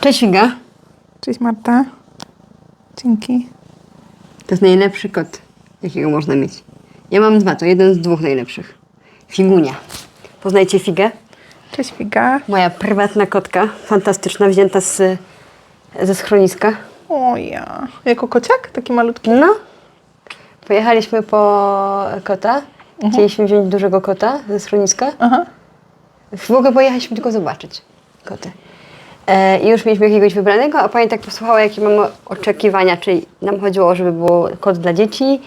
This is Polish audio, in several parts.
Cześć Figa. Cześć Marta. Dzięki. To jest najlepszy kot, jakiego można mieć. Ja mam dwa, to jeden z dwóch najlepszych. Figunia. Poznajcie Figę? Cześć Figa. Moja prywatna kotka, fantastyczna, wzięta z, ze schroniska. O ja. Jako kociak? Taki malutki? No. Pojechaliśmy po kota. Chcieliśmy wziąć dużego kota ze schroniska. Aha. W ogóle pojechaliśmy tylko zobaczyć koty. E, I już mieliśmy jakiegoś wybranego, a pani tak posłuchała, jakie mamy oczekiwania, czyli nam chodziło, żeby było kot dla dzieci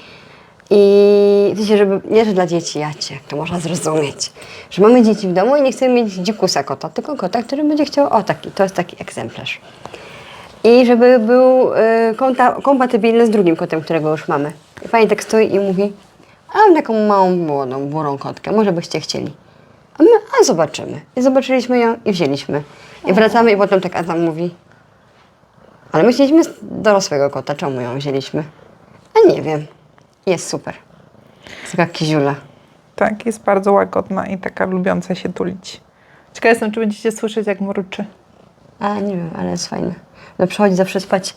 i żeby, nie, że dla dzieci, ja cię, jak to można zrozumieć, że mamy dzieci w domu i nie chcemy mieć dzikusa kota, tylko kota, który będzie chciał, o taki, to jest taki egzemplarz. I żeby był y, konta, kompatybilny z drugim kotem, którego już mamy. I pani tak stoi i mówi, a mam taką małą, młodą, burą kotkę, może byście chcieli. A my, a zobaczymy. I zobaczyliśmy ją i wzięliśmy. I wracamy i potem tak Adam mówi, ale my chcieliśmy dorosłego kota, czemu ją wzięliśmy? A nie wiem. Jest super. Jest taka kiziula. Tak, jest bardzo łagodna i taka lubiąca się tulić. Ciekawa jestem, czy będziecie słyszeć, jak mruczy. A nie wiem, ale jest fajne. No przychodzi zawsze spać,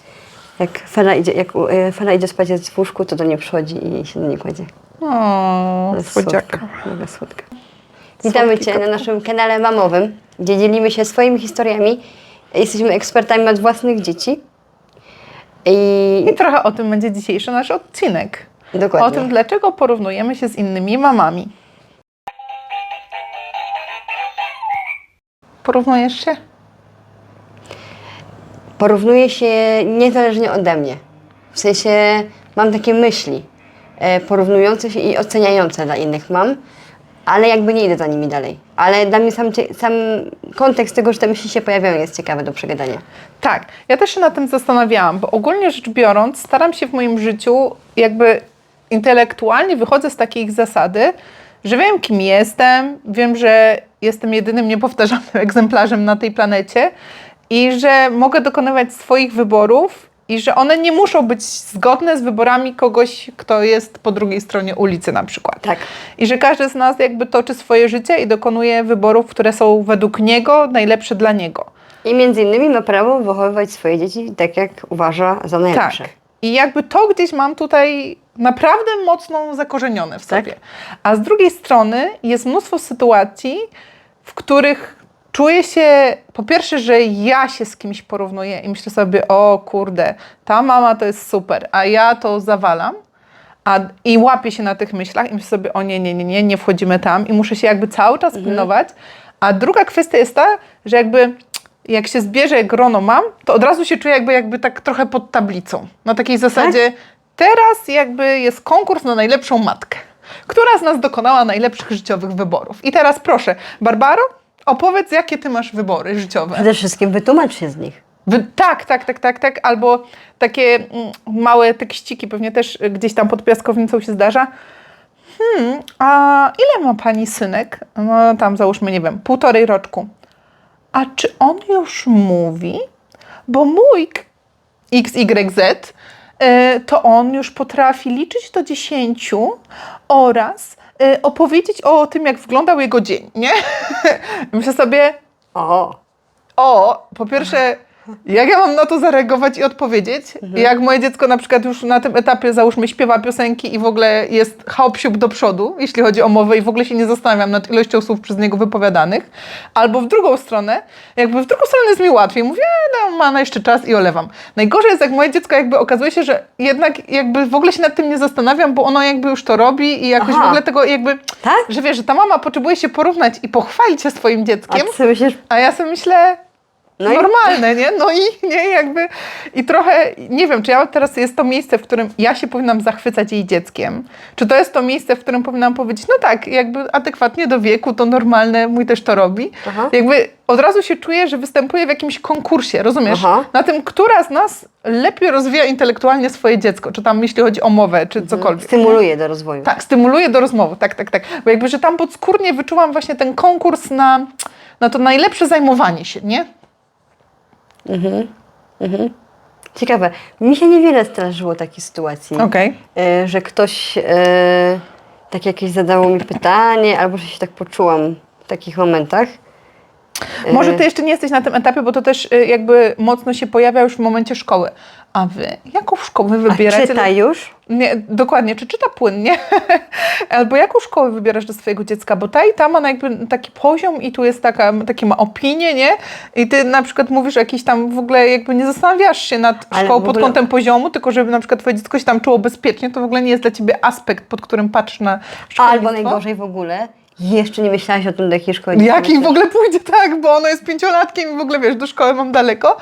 jak Fela idzie, jak e, Fela idzie spać jest w łóżku, to do niej przychodzi i się do niej kładzie. O, To jest słodziaka. słodka, Mega słodka. Witamy Cię na naszym kanale mamowym, gdzie dzielimy się swoimi historiami. Jesteśmy ekspertami od własnych dzieci. I I trochę o tym będzie dzisiejszy nasz odcinek. dokładnie. O tym, dlaczego porównujemy się z innymi mamami. Porównujesz się? Porównuję się niezależnie ode mnie. W sensie mam takie myśli e, porównujące się i oceniające dla innych mam, ale jakby nie idę za nimi dalej. Ale dla mnie sam, sam kontekst tego, że te myśli się pojawiają jest ciekawy do przegadania. Tak, ja też się nad tym zastanawiałam, bo ogólnie rzecz biorąc, staram się w moim życiu jakby intelektualnie wychodzę z takiej zasady, że wiem, kim jestem, wiem, że jestem jedynym niepowtarzalnym egzemplarzem na tej planecie i że mogę dokonywać swoich wyborów i że one nie muszą być zgodne z wyborami kogoś, kto jest po drugiej stronie ulicy na przykład. Tak. I że każdy z nas jakby toczy swoje życie i dokonuje wyborów, które są według niego najlepsze dla niego. I między innymi ma prawo wychowywać swoje dzieci tak, jak uważa za najlepsze. Tak. I jakby to gdzieś mam tutaj naprawdę mocno zakorzenione w Tak. sobie. A z drugiej strony jest mnóstwo sytuacji, w których czuję się, po pierwsze, że ja się z kimś porównuję i myślę sobie, o kurde, ta mama to jest super, a ja to zawalam. A, I łapię się na tych myślach i myślę sobie, o nie, nie, nie, nie, nie wchodzimy tam i muszę się jakby cały czas pilnować. A druga kwestia jest ta, że jakby jak się zbierze grono mam, to od razu się czuję jakby, jakby tak trochę pod tablicą. Na takiej zasadzie, teraz jakby jest konkurs na najlepszą matkę. Która z nas dokonała najlepszych życiowych wyborów? I teraz proszę, Barbaro, opowiedz, jakie ty masz wybory życiowe. Przede wszystkim wytłumacz się z nich. Wy, tak, tak, tak, tak, tak. Albo takie mm, małe tekściki, pewnie też y, gdzieś tam pod piaskownicą się zdarza. Hmm, a ile ma pani synek? No tam załóżmy, nie wiem, półtorej roczku. A czy on już mówi? Bo mój k- XYZ, to on już potrafi liczyć do dziesięciu oraz y, opowiedzieć o tym, jak wyglądał jego dzień, nie? Myślę sobie, O! o, po pierwsze, jak ja mam na to zareagować i odpowiedzieć? Jak moje dziecko na przykład już na tym etapie, załóżmy, śpiewa piosenki i w ogóle jest hop do przodu, jeśli chodzi o mowę i w ogóle się nie zastanawiam nad ilością słów przez niego wypowiadanych. Albo w drugą stronę, jakby w drugą stronę jest mi łatwiej. Mówię, e, no, ma na jeszcze czas i olewam. Najgorzej jest, jak moje dziecko jakby okazuje się, że jednak jakby w ogóle się nad tym nie zastanawiam, bo ono jakby już to robi i jakoś Aha. w ogóle tego jakby, Tak? że wiesz, że ta mama potrzebuje się porównać i pochwalić się swoim A dzieckiem, ty sobie myślisz, a ja sobie myślę, No i- normalne, nie? No i nie, jakby i trochę, nie wiem, czy ja teraz jest to miejsce, w którym ja się powinnam zachwycać jej dzieckiem, czy to jest to miejsce, w którym powinnam powiedzieć, no tak, jakby adekwatnie do wieku, to normalne, mój też to robi. Aha. Jakby od razu się czuję, że występuję w jakimś konkursie, rozumiesz? Aha. Na tym, która z nas lepiej rozwija intelektualnie swoje dziecko, czy tam jeśli chodzi o mowę, czy cokolwiek. stymuluje do rozwoju. Tak, stymuluje do rozmowy, tak, tak, tak. Bo jakby, że tam podskórnie wyczułam właśnie ten konkurs na, na to najlepsze zajmowanie się, nie? Ciekawe. Mi się niewiele zdarzyło takich sytuacji. Okej. e, że ktoś e, tak jakieś zadało mi pytanie, albo że się tak poczułam w takich momentach. Może ty jeszcze nie jesteś na tym etapie, bo to też y, jakby mocno się pojawia już w momencie szkoły. A wy, jaką szkołę A wybieracie? czytaj już? Nie, dokładnie, czy czyta płynnie? Albo jaką szkołę wybierasz do swojego dziecka? Bo ta i ta ma taki poziom i tu jest taka, takie ma opinię, nie? I ty na przykład mówisz jakiś tam w ogóle jakby nie zastanawiasz się nad Ale szkołą w pod ogóle- kątem poziomu, tylko żeby na przykład twoje dziecko się tam czuło bezpiecznie, to w ogóle nie jest dla ciebie aspekt, pod którym patrzysz na szkolnictwo. Albo najgorzej w ogóle, jeszcze nie myślałaś o tym, do jakiej szkoły Jak im w ogóle pójdzie tak, bo ono jest pięciolatkiem i w ogóle wiesz, do szkoły mam daleko.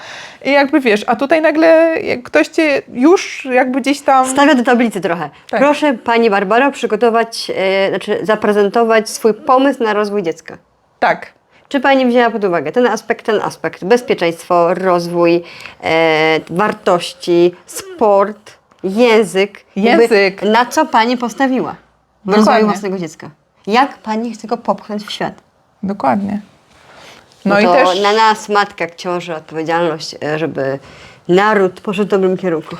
I jakby wiesz, a tutaj nagle ktoś cię już jakby gdzieś tam. Stawia do tablicy trochę. Tak. Proszę Pani Barbaro przygotować, e, znaczy zaprezentować swój pomysł na rozwój dziecka. Tak. Czy Pani wzięła pod uwagę ten aspekt, ten aspekt? Bezpieczeństwo, rozwój, e, wartości, sport, język. Jakby Język. Na co Pani postawiła w Dokładnie. rozwoju własnego dziecka? Jak Pani chce go popchnąć w świat? Dokładnie. No, No i też. na nas, matkach, ciąży odpowiedzialność, e, żeby naród poszedł w dobrym kierunku.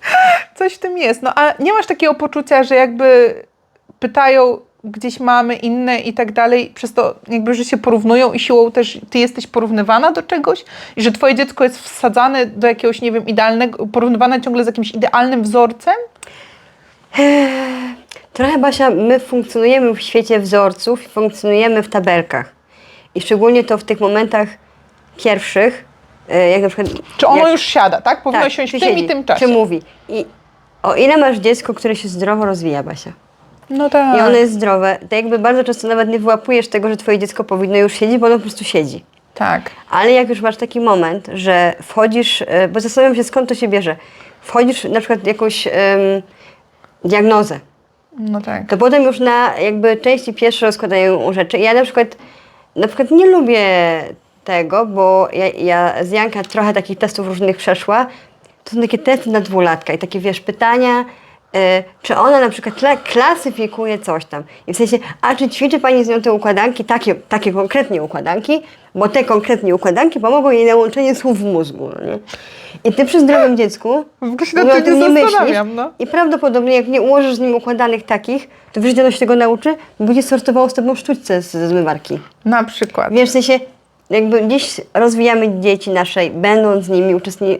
Coś w tym jest. No a nie masz takiego poczucia, że jakby pytają gdzieś mamy inne i tak dalej, przez to jakby, że się porównują i siłą też ty jesteś porównywana do czegoś i że twoje dziecko jest wsadzane do jakiegoś, nie wiem, idealnego, porównywane ciągle z jakimś idealnym wzorcem? Trochę, Basia, my funkcjonujemy w świecie wzorców funkcjonujemy w tabelkach. I szczególnie to w tych momentach pierwszych, e, jak na przykład... Czy ono jak, już siada, tak? Powinno tak, siąść w tym siedzi, i tym czasie. Czy mówi. I o ile masz dziecko, które się zdrowo rozwija, Basia, No tak. i ono jest zdrowe, to jakby bardzo często nawet nie wyłapujesz tego, że twoje dziecko powinno już siedzieć, bo ono po prostu siedzi. Tak. Ale jak już masz taki moment, że wchodzisz, e, bo zastanawiam się skąd to się bierze, wchodzisz na przykład w jakąś em, diagnozę, No tak. to potem już na jakby części pierwsze rozkładają rzeczy. Ja na przykład, na przykład nie lubię tego, bo ja, ja z Janka trochę takich testów różnych przeszła. To są takie testy na dwulatka i takie wiesz, pytania, czy ona na przykład kla- klasyfikuje coś tam. I w sensie, a czy ćwiczy Pani z nią te układanki, takie, takie konkretnie układanki, bo te konkretnie układanki pomogą jej na łączenie słów w mózgu. No nie? I ty przy zdrowym dziecku W ogóle o tym nie myślisz no. i prawdopodobnie jak nie ułożysz z nim układanych takich, to w życiu ono się tego nauczy, bo będzie sortowało z tobą sztućce ze zmywarki. Na przykład. Wiesz, w sensie jakby gdzieś rozwijamy dzieci naszej, będąc z nimi, uczestni,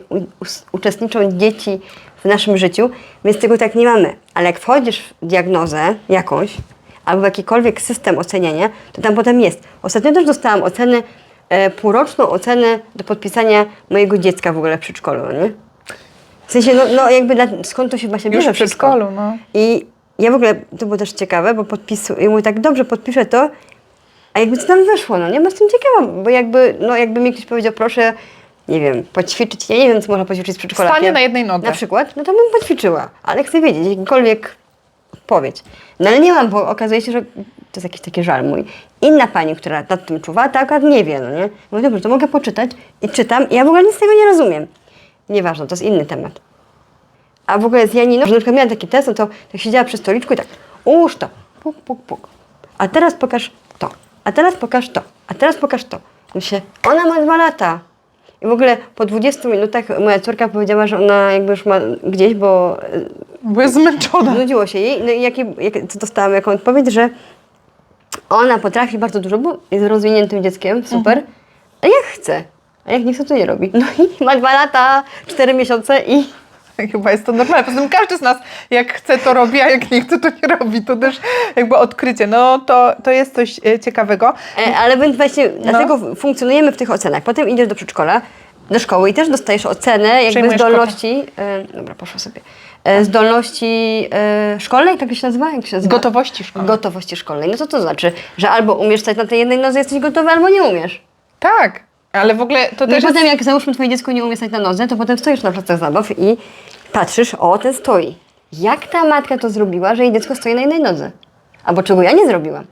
uczestniczą dzieci w naszym życiu, więc tego tak nie mamy. Ale jak wchodzisz w diagnozę jakąś, albo w jakikolwiek system oceniania, to tam potem jest. Ostatnio też dostałam ocenę, e, półroczną ocenę do podpisania mojego dziecka w ogóle w przedszkolu, no nie? W sensie, no, no jakby dla, skąd to się właśnie Już bierze w wszystko? przedszkolu, no. I ja w ogóle, to było też ciekawe, bo podpisu, ja mówię tak, dobrze, podpiszę to, a jakby co tam wyszło, no nie, bo jestem ciekawa, bo jakby, no jakby mi ktoś powiedział, proszę, nie wiem, poćwiczyć, ja nie wiem, co można poćwiczyć z przedszkolakiem. Stanie na jednej nodze. Na przykład, no to bym poćwiczyła, ale chcę wiedzieć, jakikolwiek odpowiedź. No ale nie mam, bo okazuje się, że to jest jakiś taki żal mój. Inna pani, która nad tym czuwa, ta akurat nie wie, no nie? Mówię, dobrze, to mogę poczytać i czytam i ja w ogóle nic z tego nie rozumiem. Nieważne, to jest inny temat. A w ogóle z Janiną, że na przykład miałam taki test, no to tak siedziała przy stoliczku i tak, ułóż to, puk, puk, puk. A teraz pokaż to, a teraz pokaż to, a teraz pokaż to. Myślę, ona ma dwa lata. I w ogóle po 20 minutach moja córka powiedziała, że ona jakby już ma gdzieś, bo e, Bo jest zmęczona. znudziło się jej. No i jakie, co dostałam jaką odpowiedź, że ona potrafi bardzo dużo, bo jest rozwiniętym dzieckiem, super, a jak chce. A jak nie chce, to nie robi. No i ma dwa lata, cztery miesiące i Chyba jest to normalne. Poza tym każdy z nas, jak chce, to robi, a jak nie chce, to nie robi. To też jakby odkrycie. No to, to jest coś e, ciekawego. E, Ale więc właśnie dlatego funkcjonujemy w tych ocenach. Potem idziesz do przedszkola, do szkoły i też dostajesz ocenę jakby zdolności. E, dobra, poszło sobie. E, zdolności e, szkolnej, tak to się nazywa? Jak się nazywa? Gotowości szkolnej. Gotowości szkolnej. No co to znaczy? Że albo umiesz stać na tej jednej nodze, jesteś gotowy, albo nie umiesz. Tak, ale w ogóle to No i też potem jest... jak załóżmy twoje dziecko nie umie stać na nodze, to potem stoisz na placach zabaw i patrzysz, o ten stoi. Jak ta matka to zrobiła, że jej dziecko stoi na jednej nodze? Albo czego ja nie zrobiłam?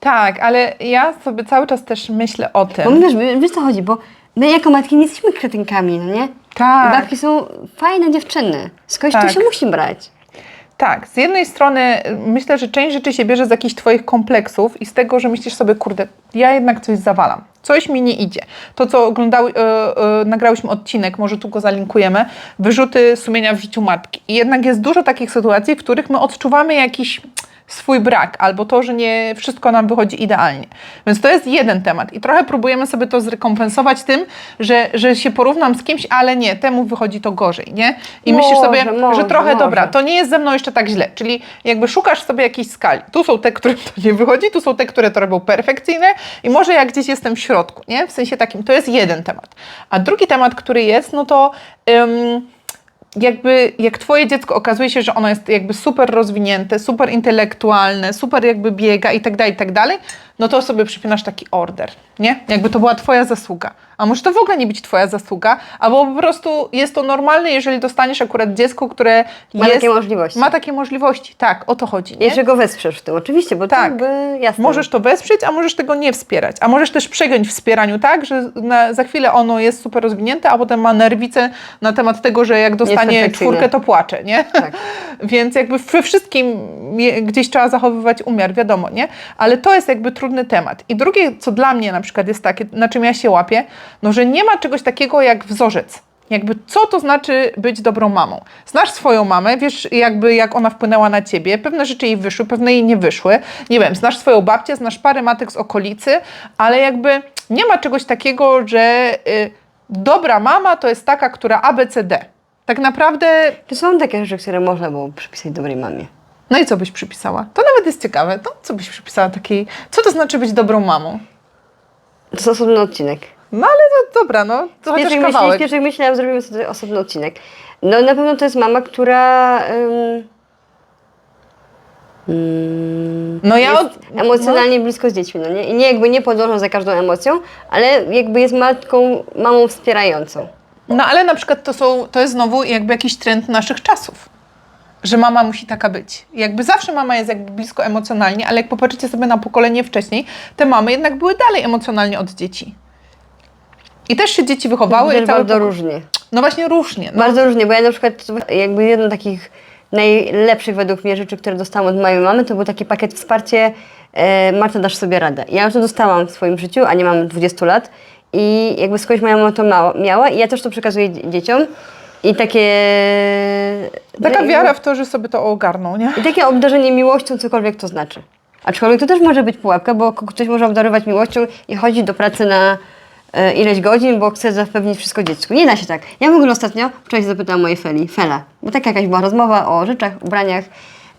Tak, ale ja sobie cały czas też myślę o Bo tym. wiesz, wiesz co chodzi, bo my jako matki nie jesteśmy kretynkami, no nie? Tak. Babki są fajne dziewczyny. Skądś Tak. to się musi brać. Tak, z jednej strony y, myślę, że część rzeczy się bierze z jakichś twoich kompleksów i z tego, że myślisz sobie, kurde, ja jednak coś zawalam. Coś mi nie idzie. To, co oglądały, y, y, nagrałyśmy odcinek, może tu go zalinkujemy, wyrzuty sumienia w życiu matki. I jednak jest dużo takich sytuacji, w których my odczuwamy jakiś swój brak, albo to, że nie wszystko nam wychodzi idealnie. Więc to jest jeden temat. I trochę próbujemy sobie to zrekompensować tym, że, że się porównam z kimś, ale nie, temu wychodzi to gorzej, nie? I myślisz Może, sobie, może, że trochę może. dobra, to nie jest ze mną jeszcze tak źle. Czyli jakby szukasz sobie jakiejś skali. Tu są te, którym to nie wychodzi, tu są te, które to robią perfekcyjne i może jak gdzieś jestem w środku, nie? W sensie takim, to jest jeden temat. A drugi temat, który jest, no to ym, jakby jak twoje dziecko okazuje się, że ono jest jakby super rozwinięte, super intelektualne, super jakby biega i tak dalej, i tak dalej, no to sobie przypinasz taki order, nie? Jakby to była twoja zasługa. A może to w ogóle nie być twoja zasługa, albo po prostu jest to normalne, jeżeli dostaniesz akurat dziecko, które Ma jest, takie możliwości. Ma takie możliwości, tak, o to chodzi, nie? Jeszcze go wesprzesz w tym, oczywiście, bo Tak. tak. jakby jasne. Możesz to wesprzeć, a możesz tego nie wspierać. A możesz też przegiąć w wspieraniu tak, że na, za chwilę ono jest super rozwinięte, a potem ma nerwice na temat tego, że jak dostanie perfekcyjne. czwórkę, to płacze, nie? Tak. Więc jakby we wszystkim gdzieś trzeba zachowywać umiar, wiadomo, nie? Ale to jest jakby trudny temat. I drugie, co dla mnie na przykład jest takie, na czym ja się łapię, no że nie ma czegoś takiego jak wzorzec. Jakby co to znaczy być dobrą mamą? Znasz swoją mamę, wiesz jakby jak ona wpłynęła na ciebie, pewne rzeczy jej wyszły, pewne jej nie wyszły. Nie wiem, znasz swoją babcię, znasz parę matek z okolicy, ale jakby nie ma czegoś takiego, że y, dobra mama to jest taka, która ABCD. Tak naprawdę To są takie rzeczy, które można było przypisać dobrej mamie. No i co byś przypisała? To nawet jest ciekawe. No, co byś przypisała takiej... Co to znaczy być dobrą mamą? To jest osobny odcinek. No ale no, dobra, no. To chociaż Pierwszych myśli, kawałek. pierwszych myślałam, zrobimy sobie osobny odcinek. No na pewno to jest mama, która ym, No ja od- emocjonalnie blisko z dziećmi, no nie? I nie jakby nie podąża za każdą emocją, ale jakby jest matką, mamą wspierającą. No ale na przykład to, są, to jest znowu jakby jakiś trend naszych czasów. Że mama musi taka być. Jakby zawsze mama jest jakby blisko emocjonalnie, ale jak popatrzycie sobie na pokolenie wcześniej, te mamy jednak były dalej emocjonalnie od dzieci. I też się dzieci wychowały. Też i całe bardzo poko- różnie. No właśnie różnie. No. Bardzo różnie, bo ja na przykład jakby jedną z takich najlepszych według mnie rzeczy, które dostałam od mojej mamy, to był taki pakiet wsparcie e, Marta, dasz sobie radę. Ja już to dostałam w swoim życiu, a nie mam 20 lat i jakby skądś moja mama to mała, miała i ja też to przekazuję dzie- dzieciom i takie... Taka wiara w to, że sobie to ogarną, nie? I takie obdarzenie miłością, cokolwiek to znaczy. Aczkolwiek to też może być pułapka, bo ktoś może obdarować miłością i chodzi do pracy na e, ileś godzin, bo chce zapewnić wszystko dziecku. Nie da się tak. Ja w ogóle ostatnio, wczoraj zapytałam mojej Feli, Fela, bo taka jakaś była rozmowa o rzeczach, ubraniach,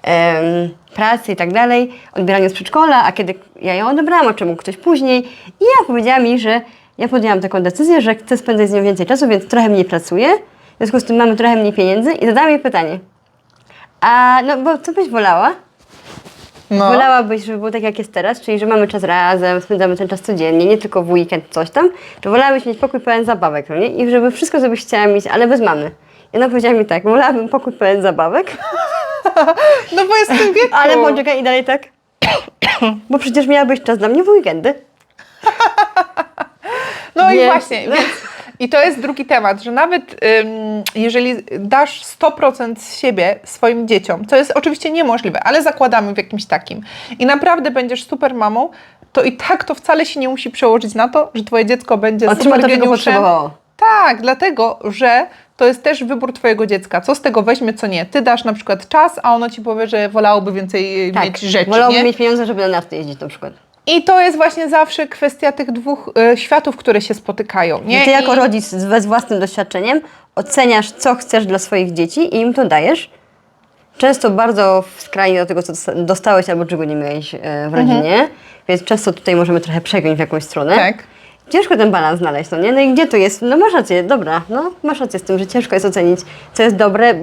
em, pracy i tak dalej, odbieraniu z przedszkola, a kiedy ja ją odebrałam, a czemu ktoś później. I ja powiedziała mi, że ja podjęłam taką decyzję, że chcę spędzać z nią więcej czasu, więc trochę mniej pracuję, w związku z tym mamy trochę mniej pieniędzy i zadałam jej pytanie. A no, bo co byś wolała? No. Wolałabyś, żeby było tak jak jest teraz, czyli że mamy czas razem, spędzamy ten czas codziennie, nie tylko w weekend coś tam, to wolałabyś mieć pokój pełen zabawek, no nie? I żeby wszystko, co byś chciała mieć, ale bez mamy. I ona powiedziała mi tak, wolałabym pokój pełen zabawek, No bo jest w tym wieku. ale poczekaj i dalej tak, bo przecież miałabyś czas dla mnie w weekendy. No i właśnie. Więc, I to jest drugi temat, że nawet ym, jeżeli dasz 100% z siebie swoim dzieciom, co jest oczywiście niemożliwe, ale zakładamy w jakimś takim i naprawdę będziesz super mamą, to i tak to wcale się nie musi przełożyć na to, że twoje dziecko będzie Otrzyma super geniuszem. Tak, dlatego, że to jest też wybór twojego dziecka. Co z tego weźmie, co nie. Ty dasz na przykład czas, a ono ci powie, że wolałoby więcej Tak, mieć rzeczy, wolałabym nie? mieć pieniądze, żeby na narty jeździć na przykład. I to jest właśnie zawsze kwestia tych dwóch e, światów, które się spotykają, nie? Ty jako I- rodzic z z własnym doświadczeniem oceniasz, co chcesz dla swoich dzieci i im to dajesz. Często bardzo w skrajnie do tego, co dosta- dostałeś albo czego nie miałeś e, w rodzinie, więc często tutaj możemy trochę przegiąć w jakąś stronę. Tak. Ciężko ten balans znaleźć, no nie? No i gdzie to jest? No masz rację, dobra, no masz rację z tym, że ciężko jest ocenić, co jest dobre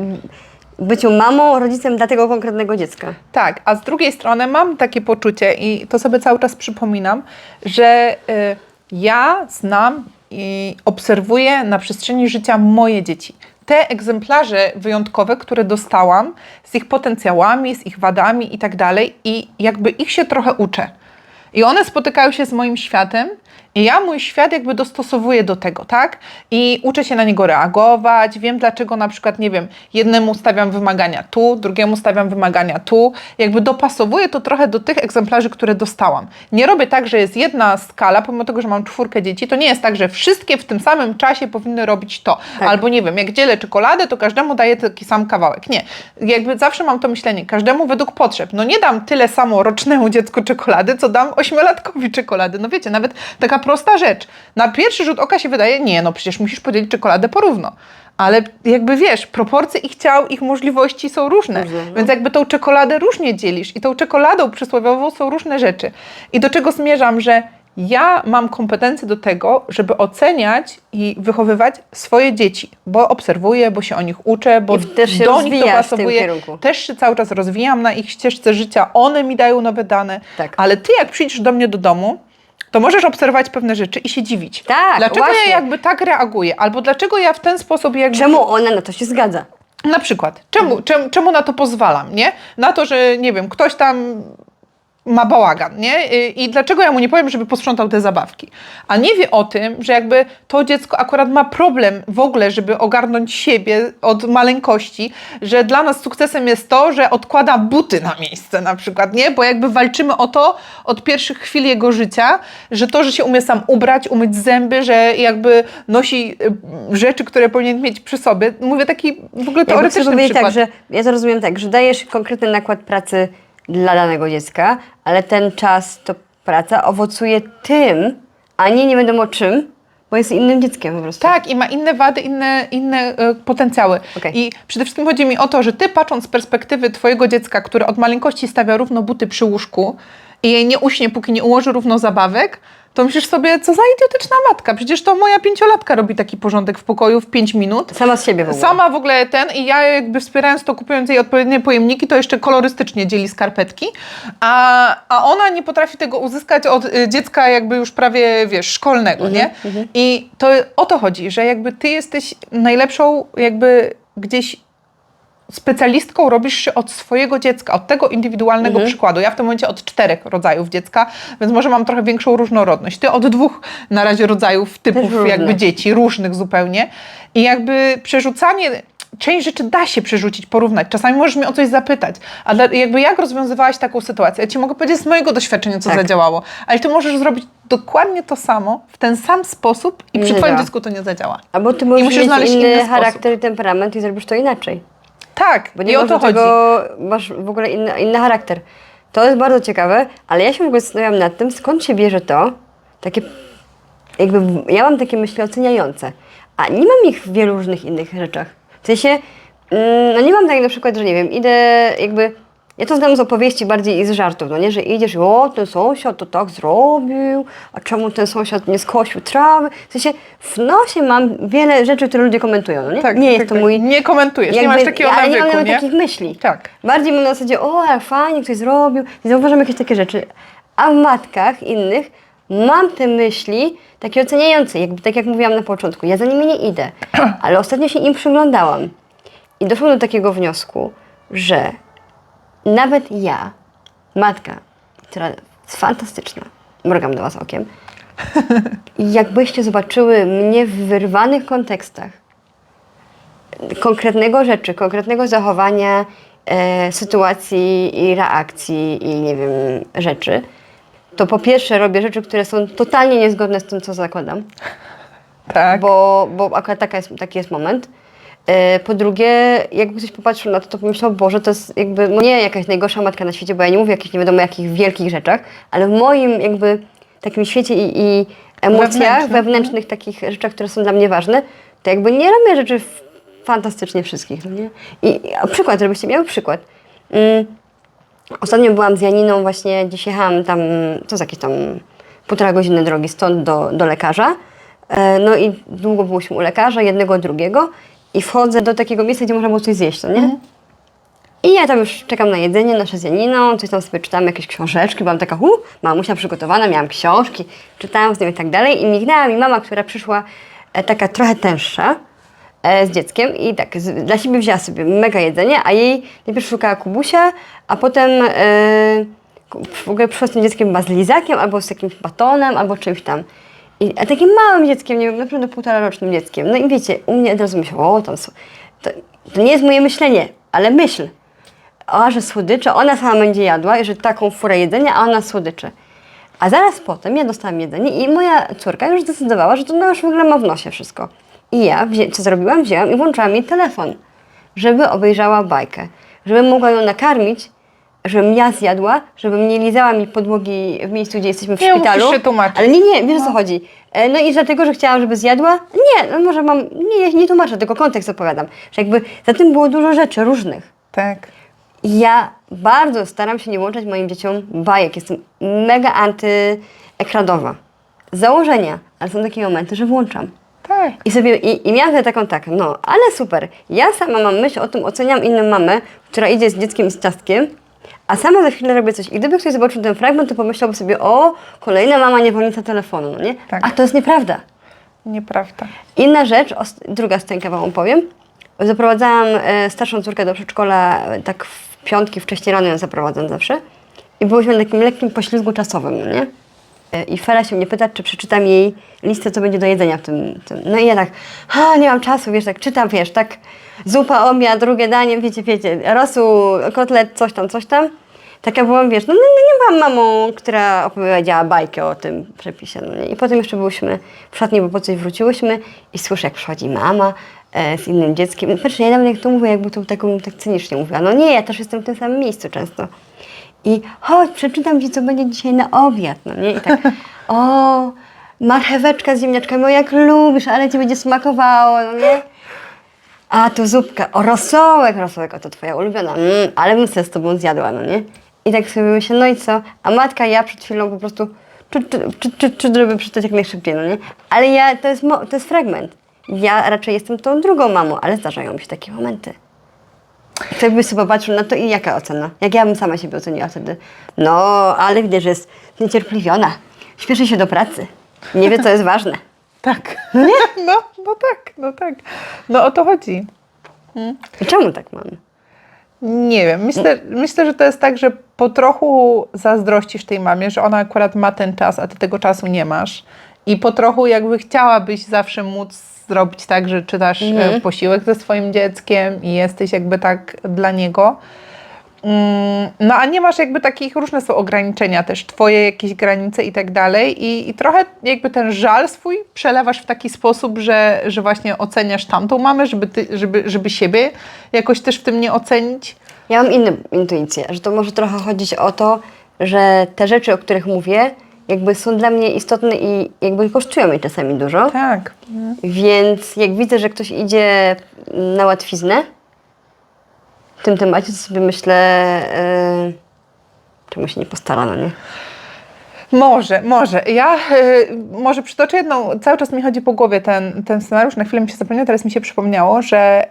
byciu mamą, rodzicem dla tego konkretnego dziecka. Tak, a z drugiej strony mam takie poczucie i to sobie cały czas przypominam, że y, ja znam i obserwuję na przestrzeni życia moje dzieci. Te egzemplarze wyjątkowe, które dostałam, z ich potencjałami, z ich wadami i tak dalej, i jakby ich się trochę uczę. I one spotykają się z moim światem I ja mój świat jakby dostosowuję do tego, tak? I uczę się na niego reagować, wiem dlaczego na przykład, nie wiem, jednemu stawiam wymagania tu, drugiemu stawiam wymagania tu. Jakby dopasowuję to trochę do tych egzemplarzy, które dostałam. Nie robię tak, że jest jedna skala, pomimo tego, że mam czwórkę dzieci, to nie jest tak, że wszystkie w tym samym czasie powinny robić to. Tak. Albo nie wiem, jak dzielę czekoladę, to każdemu daję taki sam kawałek. Nie. Jakby zawsze mam to myślenie, każdemu według potrzeb. No nie dam tyle samo rocznemu dziecku czekolady, co dam ośmiolatkowi czekolady. No wiecie, nawet taka prosta rzecz. Na pierwszy rzut oka się wydaje, nie, no przecież musisz podzielić czekoladę porówno. Ale jakby wiesz, proporcje ich ciał, ich możliwości są różne. Więc jakby tą czekoladę różnie dzielisz i tą czekoladą przysłowiową są różne rzeczy. I do czego zmierzam, że ja mam kompetencje do tego, żeby oceniać i wychowywać swoje dzieci, bo obserwuję, bo się o nich uczę, bo do nich dopasowuję. Też się cały czas rozwijam na ich ścieżce życia, one mi dają nowe dane. Tak. Ale ty jak przyjdziesz do mnie do domu, to możesz obserwować pewne rzeczy i się dziwić. Tak, Dlaczego właśnie. ja jakby tak reaguję? Albo dlaczego ja w ten sposób jakby... Czemu ona na to się zgadza? Na przykład, czemu, czemu, czemu na to pozwalam, nie? Na to, że nie wiem, ktoś tam ma bałagan, nie? I dlaczego ja mu nie powiem, żeby posprzątał te zabawki? A nie wie o tym, że jakby to dziecko akurat ma problem w ogóle, żeby ogarnąć siebie od maleńkości, że dla nas sukcesem jest to, że odkłada buty na miejsce na przykład, nie? Bo jakby walczymy o to od pierwszych chwil jego życia, że to, że się umie sam ubrać, umyć zęby, że jakby nosi y, rzeczy, które powinien mieć przy sobie. Mówię taki w ogóle teoretyczny powiedzieć przykład. tak, że ja to rozumiem tak, że dajesz konkretny nakład pracy dla danego dziecka, ale ten czas, to praca owocuje tym, a nie nie wiadomo czym, bo jest innym dzieckiem po prostu. Tak, i ma inne wady, inne, inne e, potencjały. Okej. I przede wszystkim chodzi mi o to, że ty patrząc z perspektywy twojego dziecka, które od maleńkości stawia równo buty przy łóżku i jej nie uśnie, póki nie ułoży równo zabawek, to myślisz sobie, co za idiotyczna matka. Przecież to moja pięciolatka robi taki porządek w pokoju w pięć minut. Sama z siebie w ogóle. Sama w ogóle ten i ja jakby wspierając to, kupując jej odpowiednie pojemniki, to jeszcze kolorystycznie dzieli skarpetki, a, a ona nie potrafi tego uzyskać od y, dziecka jakby już prawie, wiesz, szkolnego, nie? I to o to chodzi, że jakby ty jesteś najlepszą jakby gdzieś specjalistką robisz się od swojego dziecka, od tego indywidualnego przykładu. Ja w tym momencie od czterech rodzajów dziecka, więc może mam trochę większą różnorodność. Ty od dwóch na razie rodzajów typów jakby dzieci, różnych zupełnie. I jakby przerzucanie część rzeczy da się przerzucić, porównać. Czasami możesz mnie o coś zapytać, a dla, jakby jak rozwiązywałaś taką sytuację? Ja ci mogę powiedzieć z mojego doświadczenia, co Tak. zadziałało, ale ty możesz zrobić dokładnie to samo, w ten sam sposób i Nie przy twoim działa. dziecku to nie zadziała. Albo ty możesz musisz mieć znaleźć inny, inny sposób. charakter i temperament i zrobisz to inaczej. Tak, Bo nie i o masz to do chodzi. tego, masz w ogóle inny, inny charakter. To jest bardzo ciekawe, ale ja się w ogóle zastanawiam nad tym, skąd się bierze to, takie, jakby, w- ja mam takie myśli oceniające, a nie mam ich w wielu różnych innych rzeczach. W sensie, mm, no nie mam tak na przykład, że nie wiem, idę jakby, ja to znam z opowieści bardziej i z żartów, no nie, że idziesz i o, ten sąsiad to tak zrobił, a czemu ten sąsiad nie skosił trawy? W sensie, w nosie mam wiele rzeczy, które ludzie komentują, no nie? Tak, nie tak, jest to tak. mój... Nie komentujesz, nie Jakby- masz takiego ale nie mam nawyku, nawet nie? takich myśli. Tak. Bardziej mam na zasadzie, o, ale fajnie ktoś zrobił, i zauważam jakieś takie rzeczy. A w matkach innych mam te myśli takie oceniające, jakby tak jak mówiłam na początku. Ja za nimi nie idę, ale ostatnio się im przyglądałam i doszłam do takiego wniosku, że nawet ja, matka, która jest fantastyczna, mrugam do Was okiem, jakbyście zobaczyły mnie w wyrwanych kontekstach, konkretnego rzeczy, konkretnego zachowania, e, sytuacji i reakcji i nie wiem, rzeczy, to po pierwsze robię rzeczy, które są totalnie niezgodne z tym, co zakładam, Tak. bo, bo akurat taka jest, taki jest moment. E, po drugie, jakby ktoś popatrzył na to, to pomyślał, Boże, to jest jakby no nie jakaś najgorsza matka na świecie, bo ja nie mówię o jakichś nie wiadomo jakich wielkich rzeczach, ale w moim jakby takim świecie i, i emocjach, wewnętrznych takich rzeczach, które są dla mnie ważne, to jakby nie robię rzeczy fantastycznie wszystkich, no nie? I, a przykład, żebyście miały przykład. Mm, Ostatnio byłam z Janiną właśnie, dziś jechałam tam, to jest jakieś tam półtora godziny drogi stąd do, do lekarza. E, No i długo byliśmy u lekarza, jednego, drugiego i wchodzę do takiego miejsca, gdzie można było coś zjeść, no nie? I ja tam już czekam na jedzenie nasze z Janiną, coś tam sobie czytałam, jakieś książeczki, byłam taka, hu, mamusia przygotowana, miałam książki, czytałam z nią i tak dalej i mignęła mi mama, która przyszła e, taka trochę tęższa, e, z dzieckiem i tak z, dla siebie wzięła sobie mega jedzenie, a jej najpierw szukała kubusia, a potem e, w ogóle przyszła z tym dzieckiem chyba z lizakiem, albo z jakimś batonem, albo czymś tam. I, a takim małym dzieckiem, nie wiem, naprawdę półtora rocznym dzieckiem. No i wiecie, u mnie od razu myślę, o tam są. To, to nie jest moje myślenie, ale myśl. O, że słodycze, ona sama będzie jadła i że taką furę jedzenia, a ona słodycze. A zaraz potem ja dostałam jedzenie i moja córka już zdecydowała, że to no już w ogóle ma w nosie wszystko. I ja, co zrobiłam? Wzięłam i włączyłam jej telefon, żeby obejrzała bajkę. Żebym mogła ją nakarmić, żebym ja zjadła, żebym nie lizała mi podłogi w miejscu, gdzie jesteśmy w Nie musisz szpitalu. się tłumaczyć. Ale nie, nie, wiesz o co chodzi. E, No i dlatego, że chciałam, żeby zjadła? Nie, no może mam, nie, nie tłumaczę, tylko kontekst opowiadam. Że jakby za tym było dużo rzeczy różnych. Tak. I Ja bardzo staram się nie włączać moim dzieciom bajek. Jestem mega antyekranowa. Z założenia, ale są takie momenty, że włączam. Tak. I sobie, i, i miałam wtedy taką tak, no, ale super. Ja sama mam myśl o tym, oceniam inną mamę, która idzie z dzieckiem i z ciastkiem, a sama za chwilę robię coś. I gdyby ktoś zobaczył ten fragment, to pomyślałby sobie, o, kolejna mama niewolnica telefonu, no nie? Tak. A to jest nieprawda. Nieprawda. Inna rzecz, druga scenka wam opowiem. Zaprowadzałam e, starszą córkę do przedszkola, e, tak w piątki, wcześniej rano ją zaprowadzam zawsze. I byłyśmy na takim lekkim poślizgu czasowym, no nie? E, I Fela się mnie pyta, czy przeczytam jej listę, co będzie do jedzenia w tym. tym. No i ja tak, a nie mam czasu, wiesz, tak czytam, wiesz, tak zupa, obiad, drugie danie, wiecie, wiecie, rosół, kotlet, coś tam, coś tam. Taka byłam, wiesz, no, no, no nie byłam mamą, która opowiedziała bajkę o tym przepisie. No nie? I potem jeszcze byłyśmy w szatni, bo po coś wróciłyśmy i słyszę, jak przychodzi mama e, z innym dzieckiem. Patrz, ja nawet jak to mówię, jakby to taką tak cynicznie mówiła. No nie, ja też jestem w tym samym miejscu często. I chodź, przeczytam Ci, co będzie dzisiaj na obiad, no nie? I tak, o, marcheweczka z ziemniaczkami, o jak lubisz, ale Ci będzie smakowało, no nie? A tu zupka, o rosołek, rosołek, o to twoja ulubiona, mm, ale bym sobie z tobą zjadła, no nie? I tak sobie myślę, no i co? A matka, ja przed chwilą po prostu, czy, czy, czy, czy, żeby przeczytać jak najszybciej, no nie? Ale ja, to jest, to jest fragment. Ja raczej jestem tą drugą mamą, ale zdarzają mi się takie momenty. Kto by sobie popatrzył na to i jaka ocena? Jak ja bym sama siebie oceniła wtedy? No, ale widzę, że jest zniecierpliwiona. Śpieszy się do pracy. Nie wie, co jest ważne. Tak. No, no, no tak, no tak. No o to chodzi. I czemu tak mamy? Nie wiem. Myślę, myślę, że to jest tak, że po trochu zazdrościsz tej mamie, że ona akurat ma ten czas, a ty tego czasu nie masz. I po trochu jakby chciałabyś zawsze móc zrobić tak, że czytasz e, posiłek ze swoim dzieckiem i jesteś jakby tak dla niego. Mm, No a nie masz jakby takich, różne są ograniczenia też, twoje jakieś granice i tak dalej i, i trochę jakby ten żal swój przelewasz w taki sposób, że, że właśnie oceniasz tamtą mamę, żeby, ty, żeby, żeby siebie jakoś też w tym nie ocenić. Ja mam inną intuicję, że to może trochę chodzić o to, że te rzeczy, o których mówię, jakby są dla mnie istotne i jakby kosztują mnie czasami dużo. Tak. Więc jak widzę, że ktoś idzie na łatwiznę w tym temacie, to sobie myślę, yy, czemu się nie postarano, nie? Może, może. Ja y, może przytoczę jedną, cały czas mi chodzi po głowie ten, ten scenariusz, na chwilę mi się zapomniał, teraz mi się przypomniało, że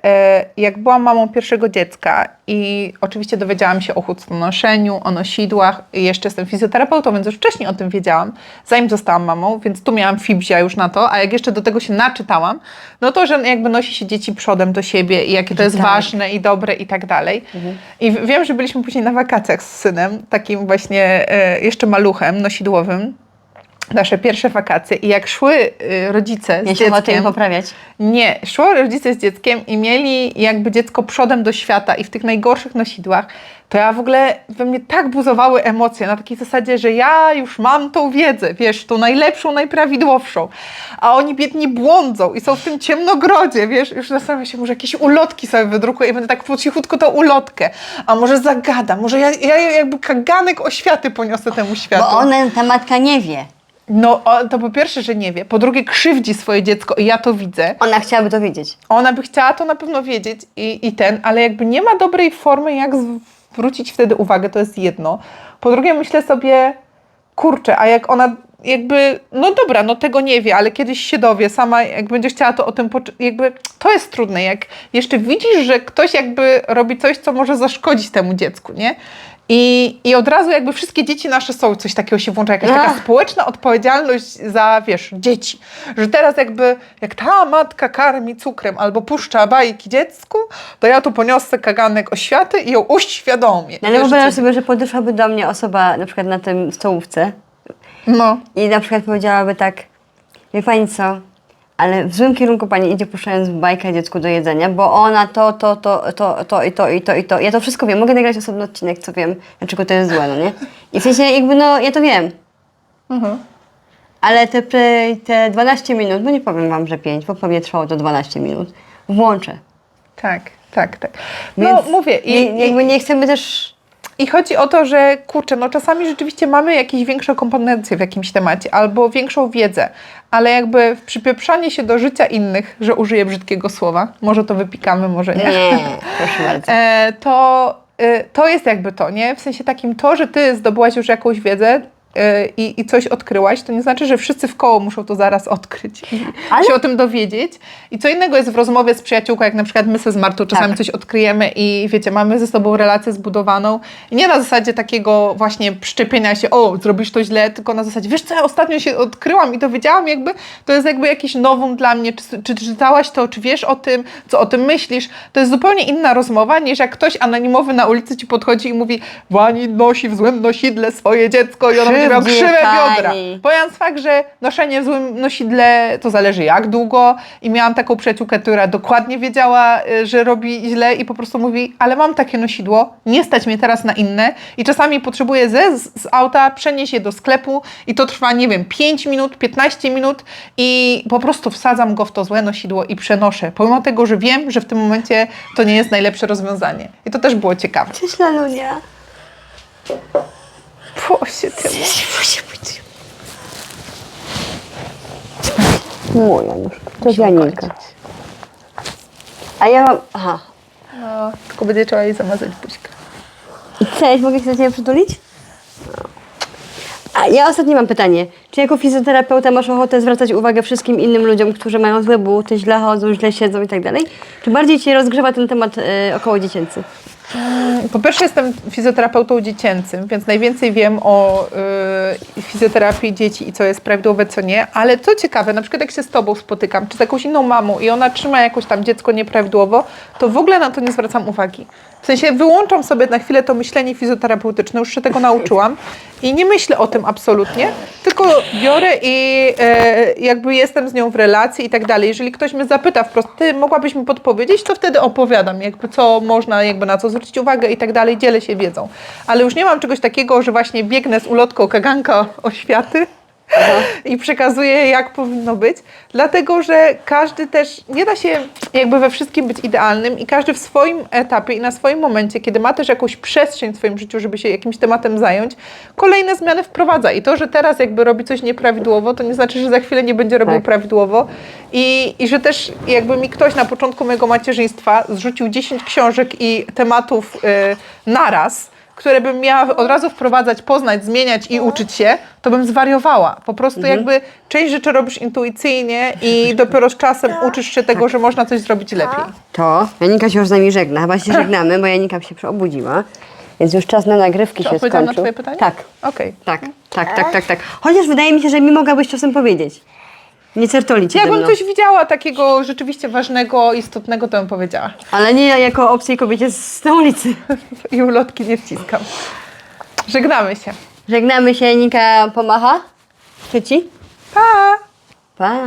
y, jak byłam mamą pierwszego dziecka i oczywiście dowiedziałam się o chłództwonoszeniu, o nosidłach i jeszcze jestem fizjoterapeutą, więc już wcześniej o tym wiedziałam, zanim zostałam mamą, więc tu miałam fibzia już na to, a jak jeszcze do tego się naczytałam, no to, że jakby nosi się dzieci przodem do siebie i jakie to jest tak. ważne i dobre i tak dalej. I w- wiem, że byliśmy później na wakacjach z synem, takim właśnie e, jeszcze maluchem, nosidłowym, nasze pierwsze wakacje i jak szły y, rodzice z Ja się dzieckiem, poprawiać. nie, szło rodzice z dzieckiem i mieli jakby dziecko przodem do świata i w tych najgorszych nosidłach, to ja w ogóle, we mnie tak buzowały emocje na takiej zasadzie, że ja już mam tą wiedzę, wiesz, tą najlepszą, najprawidłowszą, a oni biedni błądzą i są w tym ciemnogrodzie, wiesz, już zastanawiam się, może jakieś ulotki sobie wydrukuję i będę tak po cichutku tą ulotkę, a może zagadam, może ja, ja jakby kaganek oświaty poniosę temu światu. Bo ona, ta matka nie wie. No, to po pierwsze, że nie wie, po drugie krzywdzi swoje dziecko i ja to widzę. Ona chciałaby to wiedzieć. Ona by chciała to na pewno wiedzieć i, i ten, ale jakby nie ma dobrej formy, jak zwrócić wtedy uwagę, to jest jedno. Po drugie, myślę sobie, kurczę, a jak ona jakby, no dobra, no tego nie wie, ale kiedyś się dowie, sama jak będzie chciała to o tym, jakby to jest trudne, jak jeszcze widzisz, że ktoś jakby robi coś, co może zaszkodzić temu dziecku, nie? I, I od razu jakby wszystkie dzieci nasze są, coś takiego się włącza, jakaś taka Ach. społeczna odpowiedzialność za, wiesz, dzieci. Że teraz jakby, jak ta matka karmi cukrem albo puszcza bajki dziecku, to ja tu poniosę kaganek oświaty i ją uświadomię. No, ale co- sobie, że podeszłaby do mnie osoba na przykład na tym stołówce No, i na przykład powiedziałaby tak, Wie pani co? Ale w złym kierunku pani idzie puszczając bajkę dziecku do jedzenia, bo ona to, to, to, to, to i to i to i to. Ja to wszystko wiem. Mogę nagrać osobny odcinek, co wiem, dlaczego to jest złe, no nie? I w sensie jakby no, ja to wiem. Mhm. Ale te, te- te 12 minut, bo nie powiem wam, że 5, bo pewnie trwało to 12 minut, włączę. Tak, tak, tak. No Więc mówię, i, nie, jakby nie chcemy też... I chodzi o to, że kurczę, no czasami rzeczywiście mamy jakieś większe kompetencje w jakimś temacie albo większą wiedzę, ale jakby przypieprzanie się do życia innych, że użyję brzydkiego słowa, może to wypikamy, może nie, Nie, proszę bardzo. e, to, e, to jest jakby to, nie? W sensie takim to, że ty zdobyłaś już jakąś wiedzę, I, I coś odkryłaś, to nie znaczy, że wszyscy w koło muszą to zaraz odkryć i Ale- się o tym dowiedzieć. I co innego jest w rozmowie z przyjaciółką, jak na przykład my ze z Martą czasami Tak. coś odkryjemy i wiecie, mamy ze sobą relację zbudowaną. I nie na zasadzie takiego właśnie przyczepienia się, o, zrobisz to źle, tylko na zasadzie, wiesz co, ja ostatnio się odkryłam i dowiedziałam jakby, to jest jakby jakiś nowum dla mnie, czy, czy czytałaś to, czy wiesz o tym, co o tym myślisz. To jest zupełnie inna rozmowa, niż jak ktoś anonimowy na ulicy ci podchodzi i mówi, Wani nosi w złym nosidle swoje dziecko i ona Krzywdzi krzywe biodra. Pomijając fakt, że noszenie w złym nosidle to zależy jak długo i miałam taką przyjaciółkę, która dokładnie wiedziała, y, że robi źle i po prostu mówi, ale mam takie nosidło, nie stać mnie teraz na inne i czasami potrzebuję ze z, z auta przenieść je do sklepu i to trwa, nie wiem, 5 minut, 15 minut i po prostu wsadzam go w to złe nosidło i przenoszę, pomimo tego, że wiem, że w tym momencie to nie jest najlepsze rozwiązanie. I to też było ciekawe. Cześć Lalunia. Płosie ty. Moja nóżka. To jest Janinka. A ja mam... Aha. No, tylko będzie trzeba jej zamazać buźkę. I Cześć, mogę się do Ciebie przytulić? A ja ostatnio mam pytanie. Czy jako fizjoterapeuta masz ochotę zwracać uwagę wszystkim innym ludziom, którzy mają złe buty, źle chodzą, źle siedzą i tak dalej? Czy bardziej Cię rozgrzewa ten temat e, około dziecięcy? Po pierwsze jestem fizjoterapeutą dziecięcym, więc najwięcej wiem o y, fizjoterapii dzieci i co jest prawidłowe, co nie, ale co ciekawe, na przykład jak się z Tobą spotykam, czy z jakąś inną mamą i ona trzyma jakoś tam dziecko nieprawidłowo, to w ogóle na to nie zwracam uwagi. W sensie wyłączam sobie na chwilę to myślenie fizjoterapeutyczne, już się tego nauczyłam i nie myślę o tym absolutnie, tylko biorę i e, jakby jestem z nią w relacji i tak dalej. Jeżeli ktoś mnie zapyta wprost, ty mogłabyś mi podpowiedzieć, to wtedy opowiadam, jakby co można, jakby na co zwrócić uwagę i tak dalej, dzielę się wiedzą. Ale już nie mam czegoś takiego, że właśnie biegnę z ulotką kaganka o i przekazuję, jak powinno być, dlatego że każdy też nie da się jakby we wszystkim być idealnym i każdy w swoim etapie i na swoim momencie, kiedy ma też jakąś przestrzeń w swoim życiu, żeby się jakimś tematem zająć, kolejne zmiany wprowadza. I to, że teraz jakby robi coś nieprawidłowo, to nie znaczy, że za chwilę nie będzie robił Tak. prawidłowo. I, I że też jakby mi ktoś na początku mojego macierzyństwa zrzucił 10 książek i tematów y, naraz, które bym miała od razu wprowadzać, poznać, zmieniać i uczyć się, to bym zwariowała. Po prostu jakby część rzeczy robisz intuicyjnie i dopiero z czasem uczysz się tego, że można coś zrobić lepiej. To Janinka się już z nami żegna. Chyba się żegnamy, bo Janinka się przeobudziła. Więc już czas na nagrywki Czy się odpowiedziałam na skończył. twoje pytanie? Tak. Okej. Tak, tak, tak, tak, tak. Chociaż wydaje mi się, że mi mogłabyś czasem powiedzieć. Nie certoli cię ze Jakbym mną. coś widziała takiego rzeczywiście ważnego, istotnego, to bym powiedziała. Ale nie jako obcej kobiecie z na ulicy. I ulotki nie wciskam. Żegnamy się. Żegnamy się, Janinka pomacha. Czy ci? Pa! Pa.